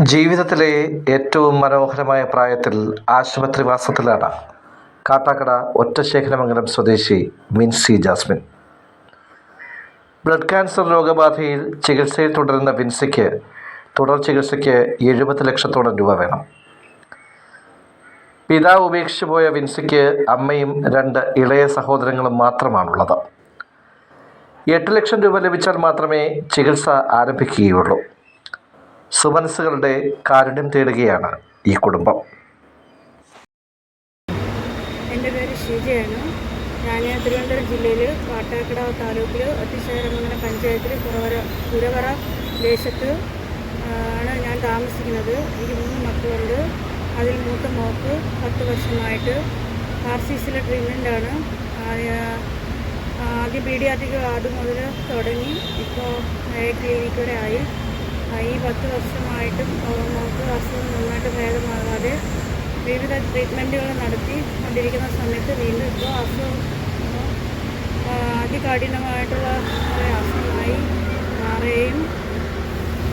ജീവിതത്തിലെ ഏറ്റവും മനോഹരമായ പ്രായത്തിൽ ആശുപത്രിവാസത്തിലാണ് കാട്ടാക്കട ഒറ്റശേഖരമംഗലം സ്വദേശി വിൻസി ജാസ്മിൻ. ബ്ലഡ് ക്യാൻസർ രോഗബാധയിൽ ചികിത്സയിൽ തുടരുന്ന വിൻസിക്ക് തുടർ ചികിത്സയ്ക്ക് എഴുപത് ലക്ഷത്തോളം രൂപ വേണം. പിതാവ് ഉപേക്ഷിച്ചു പോയ വിൻസിക്ക് അമ്മയും രണ്ട് ഇളയ സഹോദരങ്ങളും മാത്രമാണുള്ളത്. എട്ട് ലക്ഷം രൂപ ലഭിച്ചാൽ മാത്രമേ ചികിത്സ ആരംഭിക്കുകയുള്ളൂ. സുമനസ്സുകളുടെ കാരുണ്യം തേടുകയാണ് ഈ കുടുംബം. എന്റെ പേര് ഷീജയാണ്. ഞാൻ തിരുവനന്തപുരം ജില്ലയിൽ കാട്ടാക്കട താലൂക്കിൽ ഒറ്റശേഖരമംഗലം പഞ്ചായത്തിൽ കുറവര കുരവറ ദേശത്ത് ആണ് ഞാൻ താമസിക്കുന്നത്. എനിക്ക് മൂന്ന് മക്കളുണ്ട്. അതിൽ മൂത്ത മോക്ക് പത്ത് വർഷമായിട്ട് ആർ സി സിയിലെ ട്രീറ്റ്മെന്റാണ്. ആദ്യം പീഡിയാട്രിക് അതുമുതൽ മുതൽ തുടങ്ങി ഇപ്പോൾ ക്ലിനിക്ക് വരെ ആയി. ഈ പത്ത് വർഷമായിട്ടും നമുക്ക് അസുഖം നന്നായിട്ട് ഭേദമാകാതെ വിവിധ ട്രീറ്റ്മെന്റുകൾ നടത്തി കൊണ്ടിരിക്കുന്ന സമയത്ത് വീണ്ടും ഇപ്പോൾ അസുഖം അതികഠിനമായിട്ടുള്ള അസുഖമായി മാറുകയും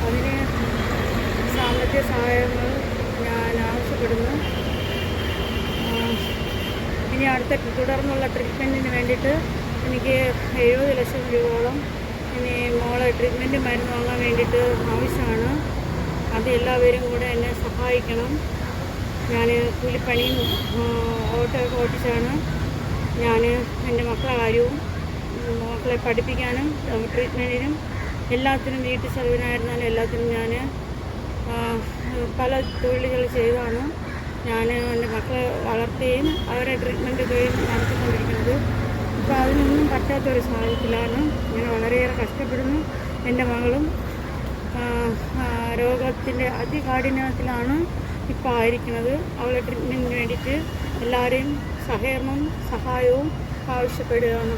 അതിന് സാമ്പത്തിക സഹായങ്ങൾ ഞാൻ ആവശ്യപ്പെടുന്നു. ഇനി അടുത്ത തുടർന്നുള്ള ട്രീറ്റ്മെന്റിന് വേണ്ടിയിട്ട് എനിക്ക് എഴുപത് ലക്ഷം രൂപയോളം ട്രീറ്റ്മെന്റ് മരുന്ന് വാങ്ങാൻ വേണ്ടിയിട്ട് ആവശ്യമാണ്. അത് എല്ലാവരും കൂടെ എന്നെ സഹായിക്കണം. ഞാൻ കൂലിപ്പണിയും ഓട്ടോ ഓടിച്ചാണ് ഞാൻ എന്റെ മക്കളെ കാര്യവും മക്കളെ പഠിപ്പിക്കാനും ട്രീറ്റ്മെന്റിനും എല്ലാത്തിനും വീട്ടു ചെലവിനായിരുന്നാലും എല്ലാത്തിനും ഞാൻ പല തൊഴിലുകൾ ചെയ്താണ്. ഞാൻ എന്റെ മക്കളെ വളർത്തുകയും അവരെ ട്രീറ്റ്മെന്റ് ചെയ്യുകയും നടത്തിക്കൊണ്ടിരിക്കുന്നത്. ഇപ്പോൾ അതിനൊന്നും പറ്റാത്തൊരു സാഹചര്യത്തിലാണ് ഞാൻ വളരെയേറെ കഷ്ടപ്പെടുന്നു. എന്റെ മകളും രോഗത്തിന്റെ അതികാഠിന്യത്തിലാണ് ഇപ്പോൾ ആയിരിക്കുന്നത്. അവളെ ട്രീറ്റ്മെന്റിന് വേണ്ടിയിട്ട് എല്ലാവരെയും സഹകരണവും സഹായവും ആവശ്യപ്പെടുകയാണ്.